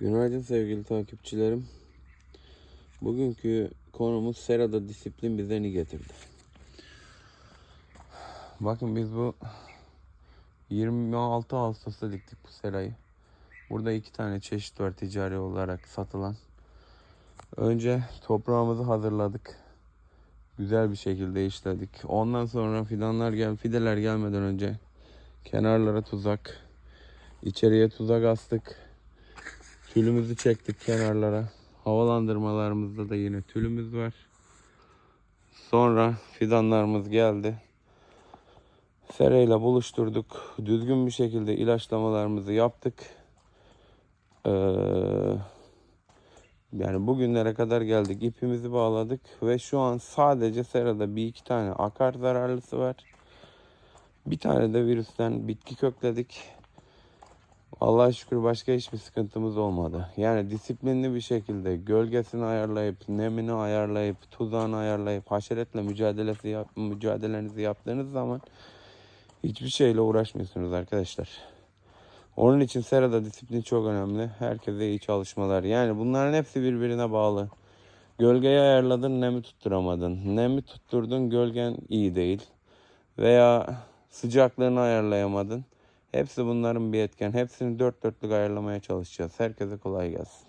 Günaydın sevgili takipçilerim. Bugünkü konumuz serada disiplin bize ne getirdi? Bakın biz bu 26 Ağustos'ta diktik bu serayı. Burada iki tane çeşit var ticari olarak satılan. Önce toprağımızı hazırladık. Güzel bir şekilde işledik. Ondan sonra fidanlar gel, fideler gelmeden önce kenarlara tuzak, içeriye tuzak astık. Tülümüzü çektik kenarlara. Havalandırmalarımızda da yine tülümüz var. Sonra fidanlarımız geldi. Sereyle buluşturduk. Düzgün bir şekilde ilaçlamalarımızı yaptık. Ee, yani bugünlere kadar geldik. İpimizi bağladık ve şu an sadece serada bir iki tane akar zararlısı var. Bir tane de virüsten bitki kökledik. Allah'a şükür başka hiçbir sıkıntımız olmadı. Yani disiplinli bir şekilde gölgesini ayarlayıp, nemini ayarlayıp, tuzağını ayarlayıp, haşeretle mücadelesi yap, mücadelenizi yaptığınız zaman hiçbir şeyle uğraşmıyorsunuz arkadaşlar. Onun için serada disiplin çok önemli. Herkese iyi çalışmalar. Yani bunların hepsi birbirine bağlı. Gölgeyi ayarladın, nemi tutturamadın. Nemi tutturdun, gölgen iyi değil. Veya sıcaklığını ayarlayamadın. Hepsi bunların bir etken. Hepsini dört dörtlük ayarlamaya çalışacağız. Herkese kolay gelsin.